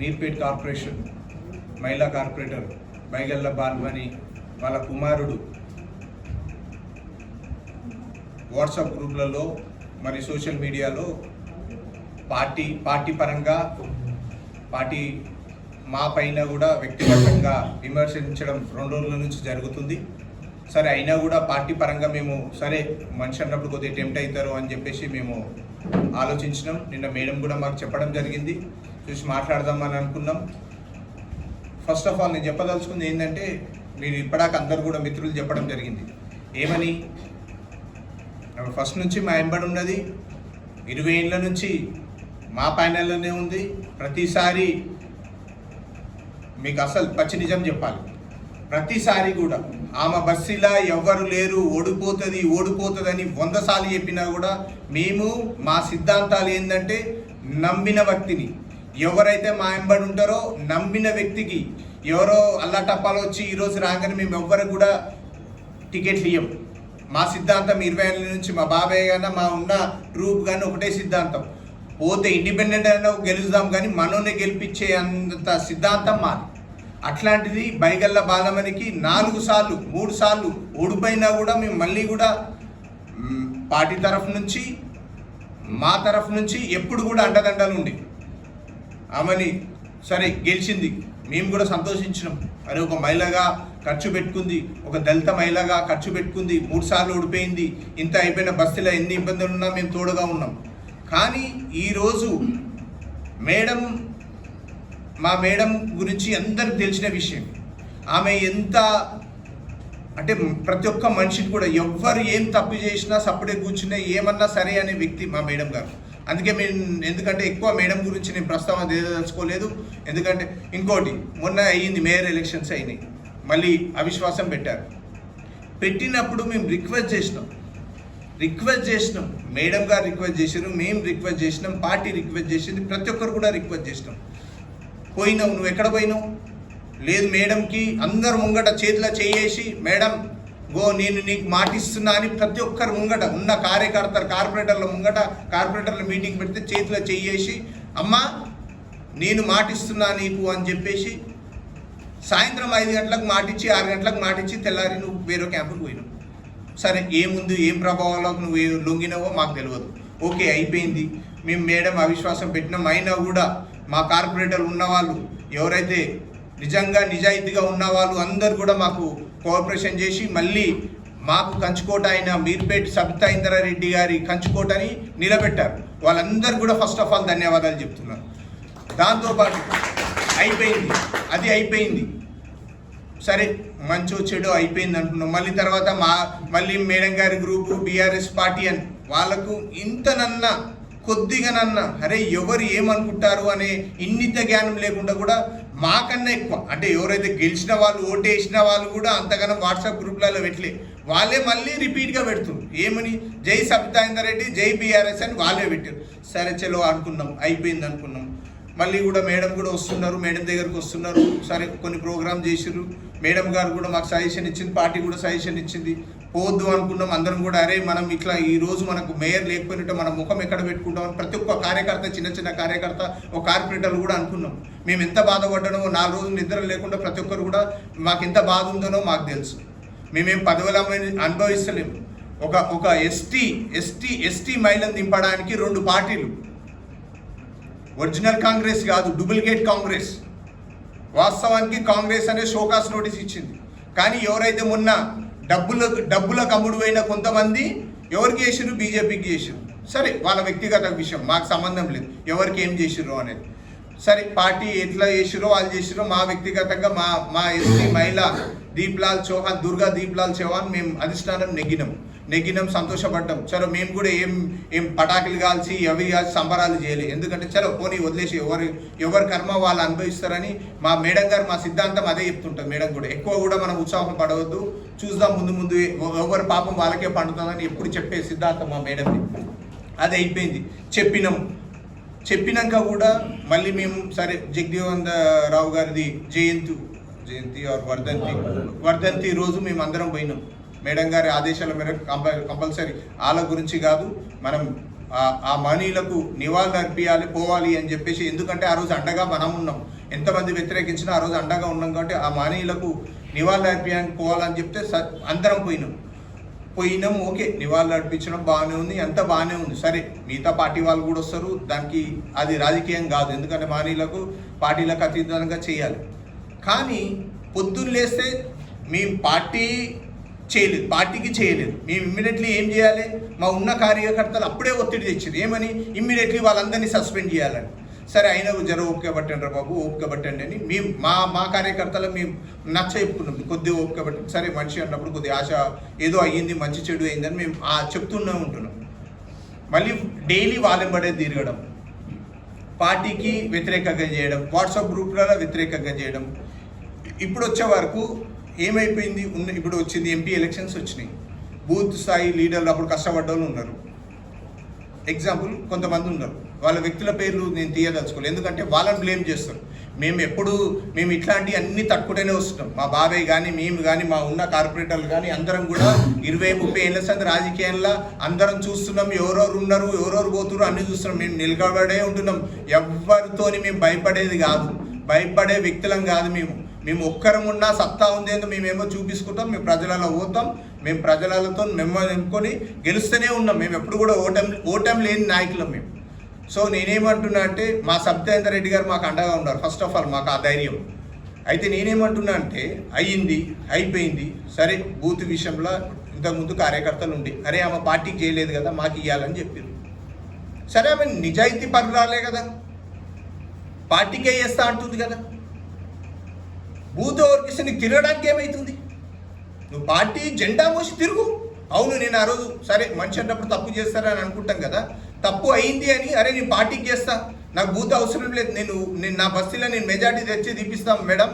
నీర్పేట్ corporation మహిళా corporator బైగల్ల బాల్వని వాళ్ళ కుమారుడు. వాట్సాప్ గ్రూప్లలో మరి సోషల్ మీడియాలో పార్టీ పార్టీ పరంగా పార్టీ మా పైన కూడా వ్యక్తిగతంగా విమర్శించడం రెండు రోజుల నుంచి జరుగుతుంది. సరే అయినా కూడా పార్టీ పరంగా మేము సరే మనిషి అన్నప్పుడు కొద్దిగా టెంప్ట్ అవుతారు అని చెప్పేసి మేము ఆలోచించినాం. నిన్న మేడం కూడా మాకు చెప్పడం జరిగింది. చూసి మాట్లాడదామని అనుకున్నాం. ఫస్ట్ ఆఫ్ ఆల్ నేను చెప్పదలుచుకుంది ఏంటంటే మీరు ఇప్పటిదాకా అందరు కూడా మిత్రులు చెప్పడం జరిగింది. ఏమని? ఫస్ట్ నుంచి మా ఎంబడి ఉన్నది. ఇరవై ఏళ్ళ నుంచి మా ప్యానెల్లోనే ఉంది. ప్రతిసారి మీకు అసలు పచ్చి నిజం చెప్పాలి. ప్రతిసారి కూడా ఆమె బస్సులా ఎవ్వరు లేరు ఓడిపోతుంది ఓడిపోతుందని వంద సార్లు చెప్పినా కూడా మేము మా సిద్ధాంతాలు ఏంటంటే నమ్మిన వ్యక్తిని. ఎవరైతే మా ఎంబడి ఉంటారో నమ్మిన వ్యక్తికి ఎవరో అల్లా టప్పాలు వచ్చి ఈరోజు రాగానే మేము ఎవ్వరికి కూడా టికెట్లు ఇవ్వం మా సిద్ధాంతం ఇరవై ఏళ్ళ నుంచి మా బాబాయ్ కానీ మా ఉన్న రూప్ కానీ ఒకటే సిద్ధాంతం. పోతే ఇండిపెండెంట్ అయినా గెలుద్దాం కానీ మనోనే గెలిపించే అంత సిద్ధాంతం మాది. అట్లాంటిది బైగల్ల బాలమణికి నాలుగు సార్లు మూడు సార్లు ఓడిపోయినా కూడా మేము మళ్ళీ కూడా పార్టీ తరఫు నుంచి మా తరఫు నుంచి ఎప్పుడు కూడా అండదండలు ఉండేవి ఆమెని సరే గెలిచింది. మేము కూడా సంతోషించినాం. అని ఒక మహిళగా ఖర్చు పెట్టుకుంది ఒక దళిత మహిళగా ఖర్చు పెట్టుకుంది మూడు సార్లు ఓడిపోయింది ఇంత అయిపోయిన బస్తీలో ఎన్ని ఇబ్బందులు ఉన్నా మేము తోడుగా ఉన్నాం. కానీ ఈరోజు మేడం మా మేడం గురించి అందరికి తెలిసిన విషయం. ఆమె ఎంత అంటే ప్రతి ఒక్క మనిషికి కూడా ఎవ్వరు ఏం తప్పు చేసినా సప్పుడే కూర్చున్నా ఏమన్నా సరే అనే వ్యక్తి మా మేడం గారు. అందుకే మేము ఎందుకంటే ఎక్కువ మేడం గురించి నేను ప్రస్తావన తెలుసుకోలేదు ఎందుకంటే ఇంకోటి మొన్న అయ్యింది మేయర్ ఎలక్షన్స్ అయినాయి. మళ్ళీ అవిశ్వాసం పెట్టారు. పెట్టినప్పుడు మేము రిక్వెస్ట్ చేసినాం. రిక్వెస్ట్ చేసినాం. మేడం గారు రిక్వెస్ట్ చేశారు మేము రిక్వెస్ట్ చేసినాం పార్టీ రిక్వెస్ట్ చేసింది ప్రతి ఒక్కరు కూడా రిక్వెస్ట్ చేసినాం. పోయినావు నువ్వు ఎక్కడ పోయినావు? లేదు మేడంకి అందరు ముంగట చేతిలో చేయేసి మేడం గో నేను నీకు మాటిస్తున్నా అని ప్రతి ఒక్కరు ముంగట ఉన్న కార్యకర్తలు కార్పొరేటర్ల ముంగట కార్పొరేటర్ల మీటింగ్ పెడితే చేతిలో చెయ్యేసి అమ్మా నేను మాటిస్తున్నా నీకు అని చెప్పేసి సాయంత్రం ఐదు గంటలకు మాటిచ్చి ఆరు గంటలకు మాటిచ్చి తెల్లారి నువ్వు వేరే క్యాంపుకి పోయినావు. సరే ఏముంది ఏం ప్రభావాలకు నువ్వు లొంగినావో మాకు తెలియదు ఓకే అయిపోయింది. మేము మేడం అవిశ్వాసం పెట్టినాం. అయినా కూడా మా కార్పొరేటర్ ఉన్నవాళ్ళు ఎవరైతే నిజంగా నిజాయితీగా ఉన్నవాళ్ళు అందరు కూడా మాకు కోఆపరేషన్ చేసి మళ్ళీ మాకు కంచుకోట అయిన మీర్పేట్ సబితా ఇంద్రారెడ్డి గారి కంచుకోటని నిలబెట్టారు. వాళ్ళందరూ కూడా ఫస్ట్ ఆఫ్ ఆల్ ధన్యవాదాలు చెప్తున్నారు. దాంతోపాటు అయిపోయింది. అది అయిపోయింది. సరే మంచో చెడు అయిపోయింది అంటున్నాం మళ్ళీ తర్వాత మా మళ్ళీ మేడం గారి గ్రూపు బీఆర్ఎస్ పార్టీ అని వాళ్ళకు ఇంతనన్నా కొద్దిగానన్నా అరే ఎవరు ఏమనుకుంటారు అనే ఇన్నిత జ్ఞానం లేకుండా కూడా మాకన్నా ఎక్కువ. అంటే ఎవరైతే గెలిచిన వాళ్ళు ఓటు వేసిన వాళ్ళు కూడా అంతగానో వాట్సాప్ గ్రూప్లలో పెట్టలే. వాళ్ళే మళ్ళీ రిపీట్గా పెడుతున్నారు ఏమని? జై సబితాయిందర్ రెడ్డి జై బీఆర్ఎస్ అని వాళ్ళే పెట్టారు సరే చలో అనుకున్నాం. అయిపోయింది అనుకున్నాం. మళ్ళీ కూడా మేడం కూడా వస్తున్నారు. మేడం దగ్గరకు వస్తున్నారు. సరే కొన్ని ప్రోగ్రామ్ చేసిర్రు. మేడం గారు కూడా మాకు సజెషన్ ఇచ్చింది. పార్టీ కూడా సజెషన్ ఇచ్చింది. పోవద్దు అనుకున్నాం అందరం కూడా అరే మనం ఇట్లా ఈ రోజు మనకు మేయర్ లేకపోయినట్టు మన ముఖం ఎక్కడ పెట్టుకుంటాం? అని ప్రతి ఒక్క కార్యకర్త చిన్న చిన్న కార్యకర్త ఒక కార్పొరేటర్లు కూడా అనుకున్నాం. మేము ఎంత బాధపడ్డానో నాలుగు రోజులు నిద్ర లేకుండా ప్రతి ఒక్కరు కూడా మాకు ఎంత బాధ ఉందనో మాకు తెలుసు. మేమేం పదవులు అనుభవిస్తలేము. ఒక ఒక ఎస్టీ ఎస్టీ ఎస్టీ మహిళను దింపడానికి రెండు పార్టీలు. ఒరిజినల్ కాంగ్రెస్ కాదు డూప్లికేట్ కాంగ్రెస్. వాస్తవానికి కాంగ్రెస్ అనే షోకాస్ నోటీస్ ఇచ్చింది. కానీ ఎవరైతే మొన్న డబ్బుల డబ్బులకు అమ్ముడు కొంతమంది ఎవరికి చేసిర్రు? బీజేపీకి చేసిర్రు. సరే వాళ్ళ వ్యక్తిగత విషయం మాకు సంబంధం లేదు. ఎవరికి ఏం చేసిర్రు అనేది. సరే పార్టీ ఎట్లా చేసిరో వాళ్ళు చేసిరో మా వ్యక్తిగతంగా మా మా ఎస్టీ మహిళ దీప్లాల్ చౌహాన్ దుర్గా దీప్లాల్ చౌహాన్ మేము అధిష్టానం నెగ్గినాము. నెగ్గినాం సంతోషపడ్డాం. చలో మేము కూడా ఏం ఏం పటాకులు కాల్చి అవి కాల్చి సంబరాలు చేయలేదు ఎందుకంటే చలో పోనీ వదిలేసి ఎవరు ఎవరి కర్మ వాళ్ళు అనుభవిస్తారని మా మేడం గారు మా సిద్ధాంతం అదే చెప్తుంటారు మేడం కూడా. ఎక్కువ కూడా మనం ఉత్సాహం పడవద్దు. చూద్దాం ముందు ముందు ఎవరి పాపం వాళ్ళకే పండుతుందని ఎప్పుడు చెప్పే సిద్ధాంతం మా మేడంది. అది అయిపోయింది. చెప్పినాం. చెప్పినాక కూడా మళ్ళీ మేము సరే జగదీవంద రావు గారిది జయంతి జయంతి ఆర్ వర్ధంతి? వర్ధంతి. రోజు మేము అందరం పోయినాం. మేడం గారి ఆదేశాల మేరకు కంపల్ కంపల్సరీ. వాళ్ళ గురించి కాదు మనం ఆ- మనీలకు నివాళులు అర్పించాలి పోవాలి అని చెప్పేసి ఎందుకంటే ఆ రోజు అండగా మనం ఉన్నాం. ఎంతమంది వ్యతిరేకించినా ఆ రోజు అండగా ఉన్నాం కాబట్టి ఆ మనీలకు నివాళులు అర్పియానికి పోవాలని చెప్తే స- అందరం పోయినాం. పోయినాం ఓకే నివాళులు అర్పించడం బాగానే ఉంది అంత బాగానే ఉంది. సరే మిగతా పార్టీ వాళ్ళు కూడా వస్తారు దానికి అది రాజకీయం కాదు. ఎందుకంటే మానీలకు పార్టీలకు అతీతంగా చేయాలి. కానీ పొద్దున్న లేస్తే మేము పార్టీ చేయలేదు పార్టీకి చేయలేదు. మేము ఇమ్మీడియట్లీ ఏం చేయాలి? మా ఉన్న కార్యకర్తలు అప్పుడే ఒత్తిడి తెచ్చారు ఏమని? ఇమ్మీడియట్లీ వాళ్ళందరినీ సస్పెండ్ చేయాలని. సరే అయినా జర ఓపిక పట్టండి రా బాబు ఓపిక పట్టండి అని మేము మా మా కార్యకర్తలు మేము నచ్చ చెప్పుకున్నాం. కొద్దిగా ఓపిక పట్టండి. సరే మనిషి అన్నప్పుడు కొద్దిగా ఆశ ఏదో అయ్యింది మంచి చెడు అయిందని మేము చెప్తూనే ఉంటున్నాం. మళ్ళీ డైలీ వాళ్ళెంబడే తిరగడం. పార్టీకి వ్యతిరేకంగా చేయడం. వాట్సాప్ గ్రూప్లలో వ్యతిరేకంగా చేయడం. ఇప్పుడు వచ్చే వరకు ఏమైపోయింది? ఉన్న ఇప్పుడు వచ్చింది ఎంపీ ఎలక్షన్స్ వచ్చినాయి. బూత్ స్థాయి లీడర్లు అప్పుడు కష్టపడ్డ వాళ్ళు ఉన్నారు. ఎగ్జాంపుల్ కొంతమంది ఉన్నారు. వాళ్ళ వ్యక్తుల పేర్లు నేను తీయదలుచుకోలేదు. ఎందుకంటే వాళ్ళని బ్లేమ్ చేస్తారు. మేము ఎప్పుడు మేము ఇట్లాంటి అన్ని తట్టుకుంటూనే వస్తున్నాం. మా బాబాయ్ కానీ మేము కానీ మా ఉన్న కార్పొరేటర్లు కానీ అందరం కూడా ఇరవై ముప్పై ఏళ్ళ సంది రాజకీయాల్లో అందరం చూస్తున్నాం. ఎవరెవరు ఉన్నారు ఎవరెవరు పోతున్నారు అన్ని చూస్తున్నాం. మేము నిలబడే ఉంటున్నాం. ఎవరితోని మేము భయపడేది కాదు. భయపడే వ్యక్తులం కాదు మేము. మేము ఒక్కరం ఉన్నా సత్తా ఉంది అని మేమేమో చూపించుకుంటాం మేము ప్రజలలో పోతాం మేము ప్రజలతో మేము నింపుకొని గెలుస్తూనే ఉన్నాం. మేము ఎప్పుడు కూడా ఓటమి ఓటమి లేని నాయకులం మేము. సో నేనేమంటున్నా అంటే మా సత్యేందర్ రెడ్డి గారు మాకు అండగా ఉన్నారు. ఫస్ట్ ఆఫ్ ఆల్ మాకు ఆ ధైర్యం. అయితే నేనేమంటున్నా అంటే అయ్యింది అయిపోయింది. సరే బూత్ విషయంలో ఇంతకుముందు కార్యకర్తలు ఉండి అరే ఆమె పార్టీకి చేయలేదు కదా మాకు ఇవ్వాలని చెప్పారు సరే ఆమె నిజాయితీ పరురాలే కదా. పార్టీకే చేస్తా అంటుంది కదా. బూత్ ఎవరికి నీకు తిరగడానికి ఏమవుతుంది నువ్వు పార్టీ జెండా మోసి తిరుగు. అవును నేను ఆ రోజు సరే మనిషి అన్నప్పుడు తప్పు చేస్తారని అనుకుంటాం కదా. తప్పు అయింది అని అరే నేను పార్టీకి చేస్తా. నాకు బూత్ అవసరం లేదు. నేను నేను నా బస్తీలో నేను మెజార్టీ తెచ్చి తీపిస్తాం మేడం.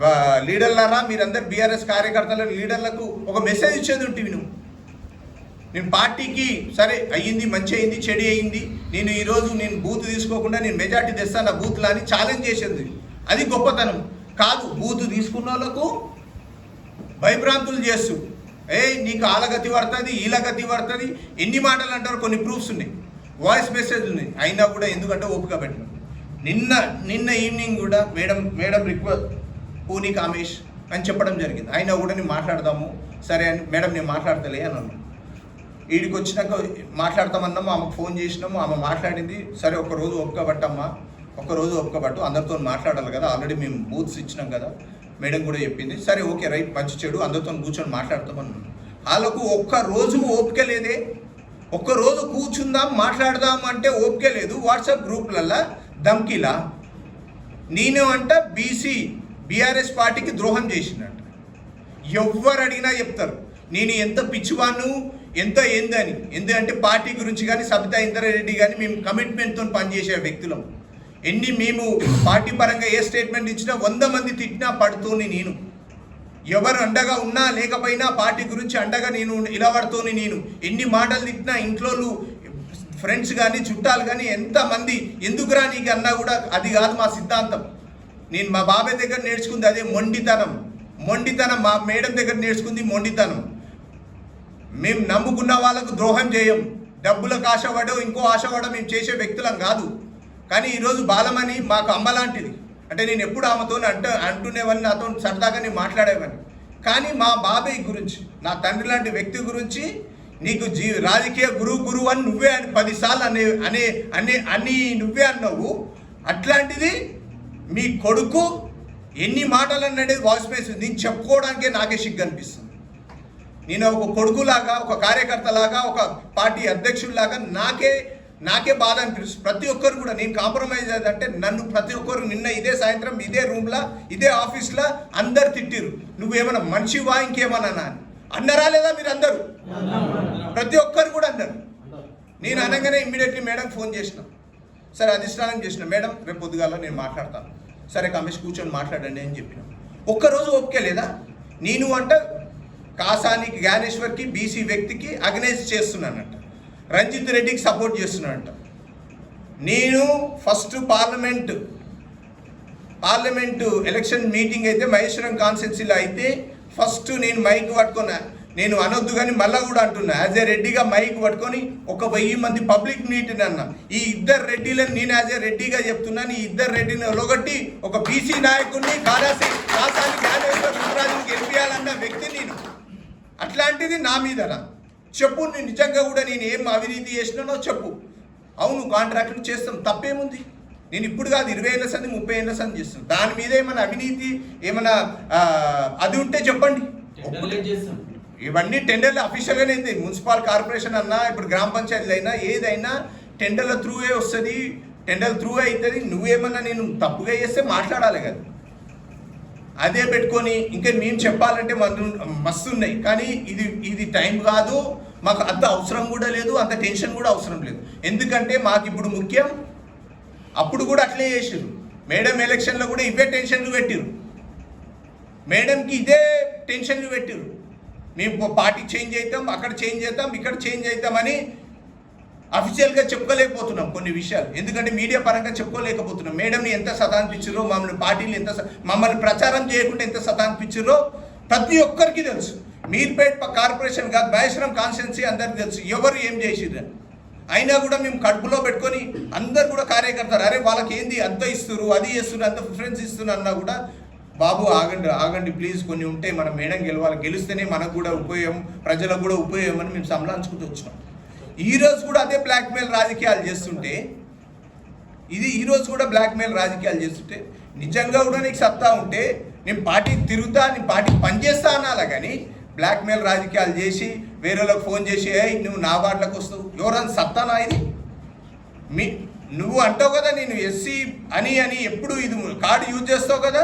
లీడర్లరా లీడర్లారా మీరందరు బీఆర్ఎస్ కార్యకర్తల లీడర్లకు ఒక మెసేజ్ ఇచ్చేది ఉంటుంది నువ్వు నేను పార్టీకి సరే అయ్యింది మంచి అయింది చెడు అయింది నేను ఈరోజు నేను బూత్ తీసుకోకుండా నేను మెజార్టీ తెస్తాను నా బూత్లా అని ఛాలెంజ్ చేసేది. అది గొప్పతనం. కాదు బూత్ తీసుకున్న వాళ్ళకు భయభ్రాంతులు చేస్తూ ఏ నీకు ఆలగతి పడుతుంది ఈలగతి పడుతుంది. ఎన్ని మాటలు అంటారు? కొన్ని ప్రూఫ్స్ ఉన్నాయి. వాయిస్ మెసేజ్ ఉన్నాయి. అయినా కూడా ఎందుకంటే ఓపిక పెట్టిన. నిన్న నిన్న ఈవినింగ్ కూడా మేడం మేడం రిక్వెస్ట్ పూని కామేష్ అని చెప్పడం జరిగింది. అయినా కూడా నేను మాట్లాడదాము. సరే అని మేడం నేను మాట్లాడతలే అని అన్నాను వీడికి వచ్చినాక మాట్లాడతామన్నాము ఆమెకు ఫోన్ చేసినాము ఆమె మాట్లాడింది. సరే ఒకరోజు ఒప్పుకోబట్టమ్మా ఒక రోజు ఒప్పుకోబట్టు అందరితో మాట్లాడాలి కదా. ఆల్రెడీ మేము బూత్స్ ఇచ్చినాం కదా. మేడం కూడా చెప్పింది. సరే ఓకే రైట్ మంచి చెడు. అందరితో కూర్చొని మాట్లాడతామని. వాళ్ళకు ఒక్క రోజు ఓపిక లేదే. ఒక్క రోజు కూర్చుందాం మాట్లాడదాం అంటే ఓపిక లేదు. వాట్సాప్ గ్రూప్లల్లో ధమ్కిలా నేను అంట బీసీ బీఆర్ఎస్ పార్టీకి ద్రోహం చేసిందంట ఎవ్వరు అడిగినా చెప్తారు. నేను ఎంత పిచ్చివాను ఎంత ఏందని. ఎందుకంటే పార్టీ గురించి కానీ సబితా ఇంద్రారెడ్డి కానీ మేము కమిట్మెంట్తో పనిచేసే వ్యక్తులం. ఎన్ని మేము పార్టీ పరంగా ఏ స్టేట్మెంట్ ఇచ్చినా వంద మంది తిట్టినా పడుతూని నేను. ఎవరు అండగా ఉన్నా లేకపోయినా పార్టీ గురించి అండగా నేను నిలబడుతూని నేను. ఎన్ని మాటలు తిట్టినా ఇంట్లో ఫ్రెండ్స్ కానీ చుట్టాలు కానీ ఎంతమంది ఎందుకురా నీకు అన్నా కూడా అది కాదు మా సిద్ధాంతం. నేను మా బాబాయ్ దగ్గర నేర్చుకుంది అదే మొండితనం. మొండితనం మా మేడం దగ్గర నేర్చుకుంది మొండితనం. మేము నమ్ముకున్న వాళ్ళకు ద్రోహం చేయం. డబ్బులకు ఆశపడో ఇంకో ఆశపడో మేము చేసే వ్యక్తులం కాదు. కానీ ఈరోజు బాలమని మాకు అమ్మ లాంటిది. అంటే నేను ఎప్పుడు ఆమెతో అంట అంటునేవని నాతో సరదాగా నేను మాట్లాడేవాడిని కానీ మా బాబాయ్ గురించి నా తండ్రి లాంటి వ్యక్తి గురించి నీకు జీ రాజకీయ గురువు గురువు అని నువ్వే అని పదిసార్లు అనే అనే అనే అని నువ్వే అన్నావు. అట్లాంటిది మీ కొడుకు ఎన్ని మాటలు అన్నది వాయిస్ మెసేజ్ నేను చెప్పుకోవడానికే నాకే సిగ్గు అనిపిస్తుంది. నేను ఒక కొడుకులాగా ఒక కార్యకర్తలాగా ఒక పార్టీ అధ్యక్షుడిలాగా నాకే నాకే బాధ అనిపిస్తుంది. ప్రతి ఒక్కరు కూడా నేను కాంప్రమైజ్ అంటే నన్ను ప్రతి ఒక్కరు నిన్న ఇదే సాయంత్రం ఇదే రూమ్లో ఇదే ఆఫీస్లో అందరు తిట్టిరు నువ్వేమన్నా మనిషివా ఇంకేమన్నా అని అన్నరా లేదా మీరు అందరూ ప్రతి ఒక్కరు కూడా అన్నారు. నేను అనగానే ఇమ్మీడియట్లీ మేడం ఫోన్ చేసిన. సరే అధిష్టానం చేసిన. మేడం రేపు పొద్దుగాల నేను మాట్లాడతాను. సరే కమిషన్ కూర్చొని మాట్లాడండి అని చెప్పిన. ఒక్కరోజు ఓకే లేదా? నేను అంట కాసానికి జ్ఞానేశ్వర్కి బీసీ వ్యక్తికి అగ్నైజ్ చేస్తున్నానంట. రంజిత్ రెడ్డికి సపోర్ట్ చేస్తున్నాడంట. నేను first parliament parliament election meeting అయితే మహేశ్వరం కాన్స్టిట్యున్సీలో అయితే ఫస్ట్ నేను మైక్ పట్టుకున్న. నేను అనొద్దు కానీ మళ్ళా కూడా అంటున్నా. యాజ్ ఏ రెడ్డిగా మైక్ పట్టుకొని ఒక వెయ్యి మంది పబ్లిక్ మీటింగ్ అన్న. ఈ ఇద్దరు రెడ్డిలను నేను యాజ్ ఏ రెడ్డిగా చెప్తున్నాను. ఈ ఇద్దరు రెడ్డిని ఒకటి ఒక బీసీ నాయకుడిని కాళాసి కాసాని జ్ఞానేశ్వర రుద్రాజుని గెలిపించాలన్న వ్యక్తి నేను. అట్లాంటిది నా మీదనా? చెప్పు నేను నిజంగా కూడా నేను ఏం అవినీతి చేసినానో చెప్పు. అవును కాంట్రాక్టులు చేస్తాం తప్పేముంది? నేను ఇప్పుడు కాదు ఇరవై ఏళ్ళ సంది ముప్పై ఏళ్ళ సంది చేస్తున్నాను దాని మీద ఏమైనా అవినీతి ఏమైనా అది ఉంటే చెప్పండి. ఇవన్నీ టెండర్లు అఫీషియల్గానే అయితే మున్సిపల్ కార్పొరేషన్ అన్నా ఇప్పుడు గ్రామ పంచాయతీలు అయినా ఏదైనా టెండర్ల త్రూవే వస్తుంది. టెండర్ త్రూ అవుతుంది నువ్వేమన్నా నేను తప్పుగా చేస్తే మాట్లాడాలి కదా. అదే పెట్టుకొని ఇంకా మేము చెప్పాలంటే మస్తు ఉన్నాయి. కానీ ఇది ఇది టైం కాదు. మాకు అంత అవసరం కూడా లేదు అంత టెన్షన్ కూడా అవసరం లేదు. ఎందుకంటే మాకు ఇప్పుడు ముఖ్యం అప్పుడు కూడా అట్లే చేసారు మేడం ఎలక్షన్లో కూడా ఇవే టెన్షన్లు పెట్టిరు మేడంకి ఇదే టెన్షన్లు పెట్టిరు మేము పార్టీ చేంజ్ అవుతాం అక్కడ చేంజ్ అవుతాం ఇక్కడ చేంజ్ అవుతామని అఫీషియల్గా చెప్పుకోలేకపోతున్నాం కొన్ని విషయాలు. ఎందుకంటే మీడియా పరంగా చెప్పుకోలేకపోతున్నాం. మేడంని ఎంత సతాన్పించారో మమ్మల్ని పార్టీలు ఎంత మమ్మల్ని ప్రచారం చేయకుండా ఎంత సతాన్పించారో ప్రతి ఒక్కరికి తెలుసు. మీర్పేట్ కార్పొరేషన్ కాదు మహేశ్వరం కాన్స్టిట్యున్సీ అందరికి తెలుసు. ఎవరు ఏం చేసిర్రు? అయినా కూడా మేము కడుపులో పెట్టుకొని అందరు కూడా కార్యకర్తలు అరే వాళ్ళకి ఏంది అంత ఇస్తున్నారు అది చేస్తున్నారు అంత ప్రిఫరెన్స్ ఇస్తున్నారు అన్నా కూడా బాబు ఆగండి ఆగండి ప్లీజ్ కొన్ని ఉంటే మనం మేడం గెలవాలి. గెలిస్తేనే మనకు కూడా ఉపయోగం ప్రజలకు కూడా ఉపయోగం అని మేము సంలాంచుకుంటూ వచ్చినాం. ఈరోజు కూడా అదే బ్లాక్మెయిల్ రాజకీయాలు చేస్తుంటే ఇది ఈరోజు కూడా బ్లాక్మెయిల్ రాజకీయాలు చేస్తుంటే నిజంగా కూడా నీకు సత్తా ఉంటే నేను పార్టీకి తిరుగుతా నేను పార్టీకి పనిచేస్తా అనాలా కానీ బ్లాక్మెయిల్ రాజకీయాలు చేసి వేరే వాళ్ళకి ఫోన్ చేసి ఏ నువ్వు నా వాటిలోకి వస్తావు ఎవరన్నా సత్తానా ఇది? మీ నువ్వు అంటావు కదా నేను ఎస్సీ అని అని ఎప్పుడు ఇది కార్డు యూజ్ చేస్తావు కదా?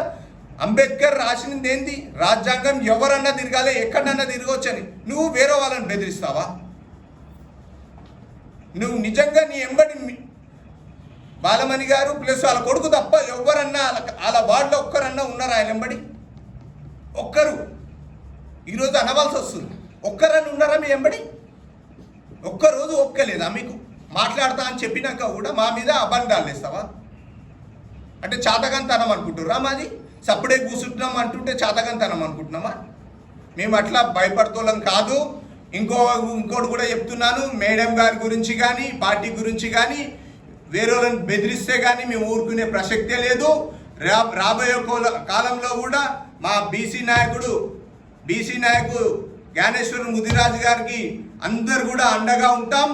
అంబేద్కర్ రాసినది ఏంది? రాజ్యాంగం ఎవరన్నా తిరగాలి ఎక్కడన్నా తిరగవచ్చని నువ్వు వేరే వాళ్ళని బెదిరిస్తావా? నువ్వు నిజంగా నీ ఎంబడి బాలమణి గారు ప్లస్ వాళ్ళ కొడుకు తప్ప ఎవరన్నా వాళ్ళ వాళ్ళ వార్డులో ఒక్కరన్నా ఉన్నారా ఆయన ఎంబడి? ఒక్కరు. ఈరోజు అనవలసి వస్తుంది. ఒక్కరని ఉన్నారా మీ ఎంబడి ఒక్కరోజు ఒక్కలేదా మీకు? మాట్లాడతా అని చెప్పినాక కూడా మా మీద అబండాలు వేస్తావా? అంటే చాతకంతనం అనుకుంటుర్రా మాది? సప్పుడే కూర్చుంటున్నాం అంటుంటే చాతకంతనం అనుకుంటున్నామా? మేము అట్లా భయపడుతోళ్ళం కాదు. ఇంకో ఇంకోటి కూడా చెప్తున్నాను. మేడం గారి గురించి కానీ పార్టీ గురించి కానీ వేరే వాళ్ళని బెదిరిస్తే కానీ మేము ఊరుకునే ప్రసక్తే లేదు. రా రాబోయే కాలంలో కూడా మా బీసీ నాయకుడు బీసీ నాయకుడు జ్ఞానేశ్వరు ముదిరాజు గారికి అందరు కూడా అండగా ఉంటాం.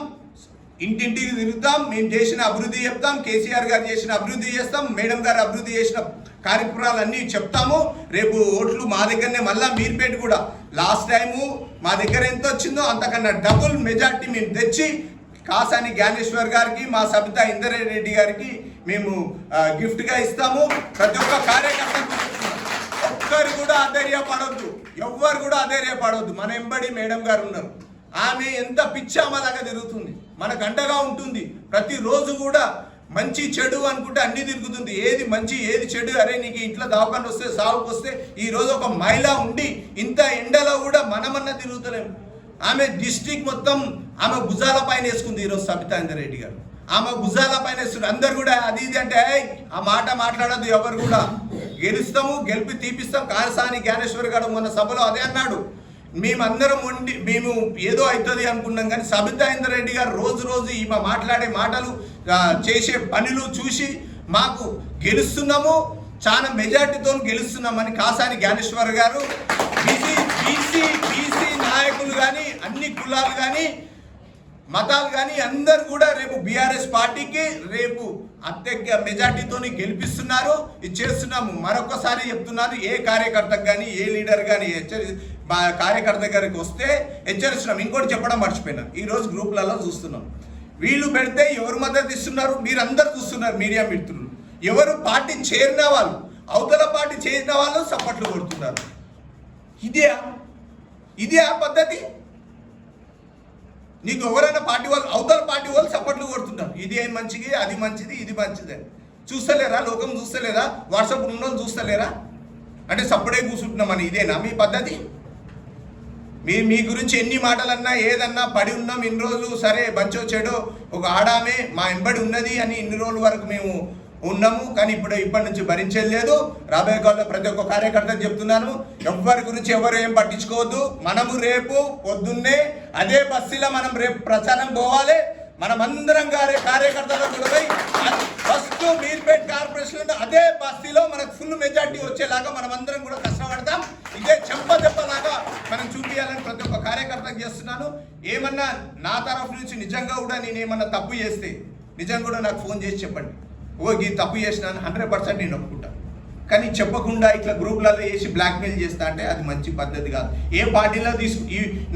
ఇంటింటికి తిరుగుతాం. మేము చేసిన అభివృద్ధి చెప్తాం. కేసీఆర్ గారు చేసిన అభివృద్ధి చేస్తాం. మేడం గారు అభివృద్ధి చేసిన కార్యక్రమాలన్నీ చెప్తాము. రేపు ఓట్లు మా దగ్గరనే మళ్ళీ మీరుపేట కూడా. లాస్ట్ టైము మా దగ్గర ఎంత వచ్చిందో అంతకన్నా డబుల్ మెజార్టీ మేము తెచ్చి కాసాని జ్ఞానేశ్వర్ గారికి మా సబితా ఇందరెడ్డి గారికి మేము గిఫ్ట్గా ఇస్తాము. ప్రతి ఒక్క కార్యకర్త ఒక్కరు కూడా అధైర్యపడొద్దు. ఎవ్వరు కూడా అధైర్యపడొద్దు. మన ఎంబడి మేడం గారు ఉన్నారు. ఆమె ఎంత పిచ్చామలాగా తిరుగుతుంది. మనకు అండగా ఉంటుంది. ప్రతిరోజు కూడా మంచి చెడు అనుకుంటే అన్ని తిరుగుతుంది. ఏది మంచి ఏది చెడు? అరే నీకు ఇంట్లో దవాఖాన వస్తే సాగుకు వస్తే ఈరోజు ఒక మహిళ ఉండి ఇంత ఎండలో కూడా మనమన్నా తిరుగుతలేము. ఆమె డిస్టిక్ మొత్తం ఆమె భుజాల పైన వేసుకుంది ఈరోజు సబితాందర్ రెడ్డి గారు. ఆమె భుజాల పైన వేస్తుంది అందరు కూడా అది ఇది అంటే ఆ మాట మాట్లాడదు ఎవరు కూడా. గెలుస్తాము గెలిపి తీపిస్తాం. కారసాని జ్ఞానేశ్వర్ గారు మొన్న సభలో అదే అన్నాడు. మేమందరం ఉండి మేము ఏదో అవుతుంది అనుకున్నాం కానీ సబితా రెడ్డి గారు రోజు రోజు ఈమె మాట్లాడే మాటలు చేసే పనులు చూసి మాకు గెలుస్తున్నాము చాలా మెజార్టీతో గెలుస్తున్నామని కాసాని జ్ఞానేశ్వర్ గారు బీసీ బీసీ బీసీ నాయకులు కానీ అన్ని కులాలు కానీ మతాలు కానీ అందరు కూడా రేపు బీఆర్ఎస్ పార్టీకి రేపు అత్యధిక మెజార్టీతోని గెలిపిస్తున్నారు. ఇది చేస్తున్నాము. మరొకసారి చెప్తున్నాను ఏ కార్యకర్తకు కానీ ఏ లీడర్ కానీ హెచ్చరి కార్యకర్త గారికి వస్తే హెచ్చరిస్తున్నాం. ఇంకోటి చెప్పడం మర్చిపోయినాను ఈరోజు గ్రూప్లలో చూస్తున్నాం. వీళ్ళు పెడితే ఎవరు మద్దతు ఇస్తున్నారు? మీరందరూ చూస్తున్నారు మీడియా మిత్రులు. ఎవరు పార్టీ చేరిన వాళ్ళు అవతల పార్టీ చేరిన వాళ్ళు సపోర్ట్లు కొడుతున్నారు. ఇదే ఇదే ఆ పద్ధతి? నీకు ఎవరైనా పార్టీ వాళ్ళు అవతల పార్టీ వాళ్ళు సపోర్ట్లు కొడుతున్నారు ఇది ఏం మంచిది అది మంచిది ఇది మంచిది అని. చూస్తలేరా? లోకం చూస్తలేరా వాట్సాప్ ఉన్న చూస్తలేరా? అంటే సప్పుడే కూర్చుంటున్నామని ఇదేనా మీ పద్ధతి? మీ మీ గురించి ఎన్ని మాటలన్నా ఏదన్నా పడి ఉన్నాం ఇన్ని రోజులు సరే మంచో చెడో ఒక ఆడామే మా ఎంబడి ఉన్నది అని ఇన్ని రోజుల వరకు మేము ఉన్నాము కానీ ఇప్పుడు ఇప్పటి నుంచి భరించేది లేదు. రాబోయే కాలంలో ప్రతి ఒక్క కార్యకర్తకు చెప్తున్నాను ఎవ్వరి గురించి ఎవరు ఏం పట్టించుకోవద్దు. మనము రేపు పొద్దున్నే అదే బస్సులో మనం రేపు ప్రచారం పోవాలి. మనమందరం గారే కార్యకర్తలు పోయి ఫస్ట్ మీర్పేట్ కార్పొరేషన్ అదే బస్తీలో మనకు ఫుల్ మెజార్టీ వచ్చేలాగా మనం అందరం కూడా కష్టపడతాం. ఇదే చెంప దెబ్బలాగా మనం చూపించాలని ప్రతి ఒక్క కార్యకర్తకు చేస్తున్నాను. ఏమన్నా నా తరఫు నుంచి నిజంగా కూడా నేను ఏమన్నా తప్పు చేస్తే నిజంగా కూడా నాకు ఫోన్ చేసి చెప్పండి. ఓ ఈ తప్పు చేసినాను హండ్రెడ్ పర్సెంట్ నేను ఒప్పుకుంటా. కానీ చెప్పకుండా ఇట్లా గ్రూప్లలో వేసి బ్లాక్మెయిల్ చేస్తా అంటే అది మంచి పద్ధతి కాదు. ఏ పార్టీలో తీసుకు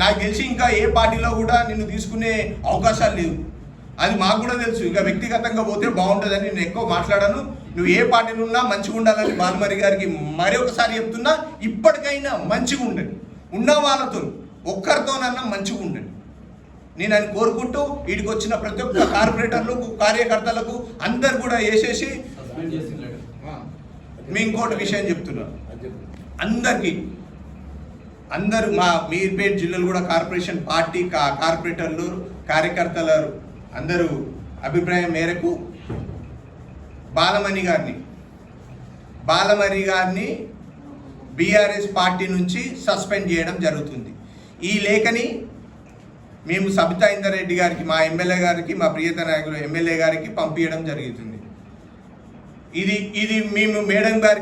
నాకు తెలిసి ఇంకా ఏ పార్టీలో కూడా నిన్ను తీసుకునే అవకాశాలు లేవు. అది మాకు కూడా తెలుసు. ఇక వ్యక్తిగతంగా పోతే బాగుంటుందని నేను ఎక్కువ మాట్లాడాను. నువ్వు ఏ పార్టీలో ఉన్నా మంచిగా ఉండాలని బాలమరి గారికి మరొకసారి చెప్తున్నా ఇప్పటికైనా మంచిగా ఉండండి. ఉన్న వాళ్ళతో ఒక్కరితోనన్నా మంచిగా ఉండండి. నేను ఆయన కోరుకుంటూ వీడికి వచ్చిన ప్రతి ఒక్క కార్పొరేటర్లకు కార్యకర్తలకు అందరు కూడా వేసేసి మీ ఇంకోటి విషయం చెప్తున్నాను అందరికీ అందరు మా మీర్పేట్ జిల్లాలో కూడా కార్పొరేషన్ పార్టీ కా కార్పొరేటర్లు కార్యకర్తలు అందరూ అభిప్రాయం మేరకు బాలమణి గారిని బాలమణి గారిని బీఆర్ఎస్ పార్టీ నుంచి సస్పెండ్ చేయడం జరుగుతుంది. ఈ లేఖని మేము సబితా ఇందర్ రెడ్డి గారికి మా ఎమ్మెల్యే గారికి మా ప్రియత నాయకులు ఎమ్మెల్యే గారికి పంపించడం జరుగుతుంది ఇది ఇది మేము మేడం గారికి